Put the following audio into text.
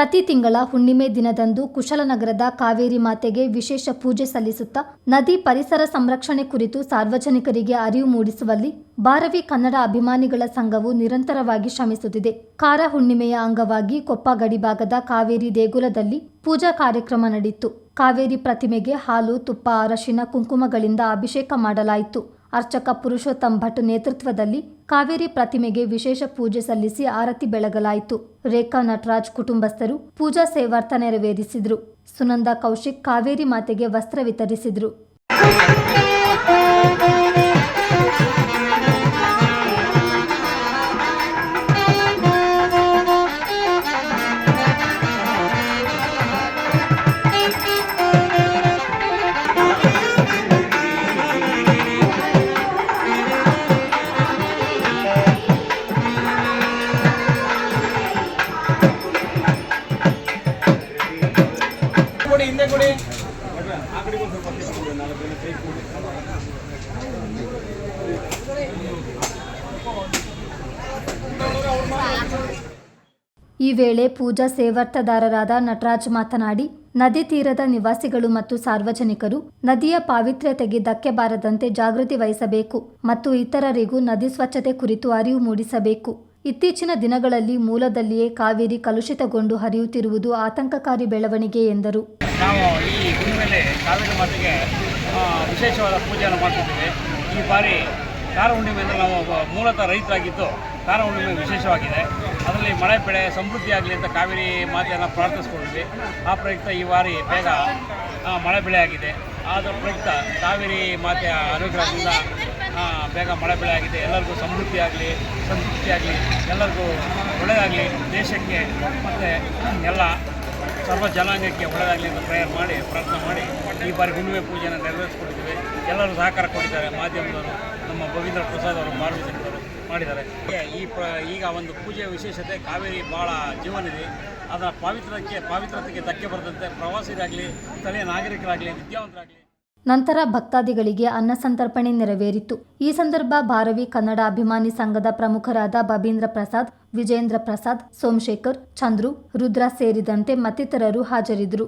ಪ್ರತಿ ತಿಂಗಳ ಹುಣ್ಣಿಮೆ ದಿನದಂದು ಕುಶಲನಗರದ ಕಾವೇರಿ ಮಾತೆಗೆ ವಿಶೇಷ ಪೂಜೆ ಸಲ್ಲಿಸುತ್ತಾ ನದಿ ಪರಿಸರ ಸಂರಕ್ಷಣೆ ಕುರಿತು ಸಾರ್ವಜನಿಕರಿಗೆ ಅರಿವು ಮೂಡಿಸುವಲ್ಲಿ ಭಾರವಿ ಕನ್ನಡ ಅಭಿಮಾನಿಗಳ ಸಂಘವು ನಿರಂತರವಾಗಿ ಶ್ರಮಿಸುತ್ತಿದೆ. ಕಾರ ಹುಣ್ಣಿಮೆಯ ಅಂಗವಾಗಿ ಕೊಪ್ಪ ಗಡಿಭಾಗದ ಕಾವೇರಿ ದೇಗುಲದಲ್ಲಿ ಪೂಜಾ ಕಾರ್ಯಕ್ರಮ ನಡೆಯಿತು ಕಾವೇರಿ ಪ್ರತಿಮೆಗೆ ಹಾಲು, ತುಪ್ಪ, ಅರಶಿನ, ಕುಂಕುಮಗಳಿಂದ ಅಭಿಷೇಕ ಮಾಡಲಾಯಿತು. ಅರ್ಚಕ ಪುರುಷೋತ್ತಮ್ ಭಟ್ ನೇತೃತ್ವದಲ್ಲಿ ಕಾವೇರಿ ಪ್ರತಿಮೆಗೆ ವಿಶೇಷ ಪೂಜೆ ಸಲ್ಲಿಸಿ ಆರತಿ ಬೆಳಗಲಾಯಿತು. ರೇಖಾ ನಟರಾಜ್ ಕುಟುಂಬಸ್ಥರು ಪೂಜಾ ಸೇವಾರ್ಥ ನೆರವೇರಿಸಿದ್ರು. ಸುನಂದ ಕೌಶಿಕ್ ಕಾವೇರಿ ಮಾತೆಗೆ ವಸ್ತ್ರ ವಿತರಿಸಿದ್ರು. ಈ ವೇಳೆ ಪೂಜಾ ಸೇವಾರ್ಥದಾರರಾದ ನಟರಾಜ್ ಮಾತನಾಡಿ, ನದಿ ತೀರದ ನಿವಾಸಿಗಳು ಮತ್ತು ಸಾರ್ವಜನಿಕರು ನದಿಯ ಪಾವಿತ್ರ್ಯತೆಗೆ ಧಕ್ಕೆ ಬಾರದಂತೆ ಜಾಗೃತಿ ವಹಿಸಬೇಕು ಮತ್ತು ಇತರರಿಗೂ ನದಿ ಸ್ವಚ್ಛತೆ ಕುರಿತು ಅರಿವು ಮೂಡಿಸಬೇಕು. ಇತ್ತೀಚಿನ ದಿನಗಳಲ್ಲಿ ಮೂಲದಲ್ಲಿಯೇ ಕಾವೇರಿ ಕಲುಷಿತಗೊಂಡು ಹರಿಯುತ್ತಿರುವುದು ಆತಂಕಕಾರಿ ಬೆಳವಣಿಗೆ ಎಂದರು. ನಾವು ಈ ಕಾವೇರಿ ವಿಶೇಷವಾದ ಪೂಜೆಯನ್ನು ಮಾಡ್ತಿದ್ದೇವೆ. ಈ ಬಾರಿ ಕಾರ ಹುಣ್ಣಿಮೆಯಿಂದ ನಾವು ಮೂಲತಃ ರೈತರಾಗಿದ್ದು ಕಾರ ಹುಣ್ಣಿಮೆ ವಿಶೇಷವಾಗಿದೆ. ಅದರಲ್ಲಿ ಮಳೆ ಬೆಳೆ ಸಮೃದ್ಧಿಯಾಗಲಿ ಅಂತ ಕಾವೇರಿ ಮಾತೆಯನ್ನು ಪ್ರಾರ್ಥಿಸ್ಕೊಂಡಿದ್ವಿ. ಆ ಪ್ರಯುಕ್ತ ಈ ಬಾರಿ ಬೇಗ ಮಳೆ ಬೆಳೆ ಆಗಿದೆ. ಆದ ಪ್ರಯುಕ್ತ ಕಾವೇರಿ ಮಾತೆಯ ಅನುಗ್ರಹದಿಂದ ಬೇಗ ಮಳೆ ಬೆಳೆ ಆಗಿದೆ. ಎಲ್ಲರಿಗೂ ಸಮೃದ್ಧಿ ಆಗಲಿ ಸಂತೃಪ್ತಿಯಾಗಲಿ ಎಲ್ಲರಿಗೂ ಒಳ್ಳೆಯದಾಗಲಿ ದೇಶಕ್ಕೆ ಮತ್ತು ಎಲ್ಲ ಸರ್ವ ಜನಾಂಗಕ್ಕೆ ಒಳ್ಳೆಯದಾಗಲಿ ಅಂತ ಪ್ರೇಯರ್ ಮಾಡಿ ಪ್ರಾರ್ಥನೆ ಮಾಡಿ, ಈ ಬಾರಿ ಹುಣ್ಣಿಮೆ ಪೂಜೆಯನ್ನು ನೆರವೇರಿಸ್ಕೊಡ್ತೀವಿ. ಎಲ್ಲರೂ ಸಹಕಾರ ಕೊಟ್ಟಿದ್ದಾರೆ ಮಾಧ್ಯಮದವರು, ನಮ್ಮ ಗೋವಿಂದ್ರ ಪ್ರಸಾದ್ ಅವರು ಮಾರ್ಗದರ್ಶಕರು ಮಾಡಿದ್ದಾರೆ. ಈ ಪ್ರ, ಈಗ ಒಂದು ಪೂಜೆಯ ವಿಶೇಷತೆ ಕಾವೇರಿ ಭಾಳ ಜೀವನಿದೆ ಅದರ ಪಾವಿತ್ರಕ್ಕೆ ಪಾವಿತ್ರತೆಗೆ ಧಕ್ಕೆ ಬರದಂತೆ ಪ್ರವಾಸಿಗರಾಗಲಿ, ಸ್ಥಳೀಯ ನಾಗರಿಕರಾಗಲಿ, ವಿದ್ಯಾವಂತರಾಗಲಿ ನಂತರ ಭಕ್ತಾದಿಗಳಿಗೆ ಅನ್ನ ಸಂತರ್ಪಣೆ ನೆರವೇರಿತು. ಈ ಸಂದರ್ಭ ಭಾರವಿ ಕನ್ನಡ ಅಭಿಮಾನಿ ಸಂಘದ ಪ್ರಮುಖರಾದ ಬಬೀಂದ್ರ ಪ್ರಸಾದ್, ವಿಜೇಂದ್ರ ಪ್ರಸಾದ್, ಸೋಮಶೇಖರ್, ಚಂದ್ರು, ರುದ್ರ ಸೇರಿದಂತೆ ಮತ್ತಿತರರು ಹಾಜರಿದ್ದರು.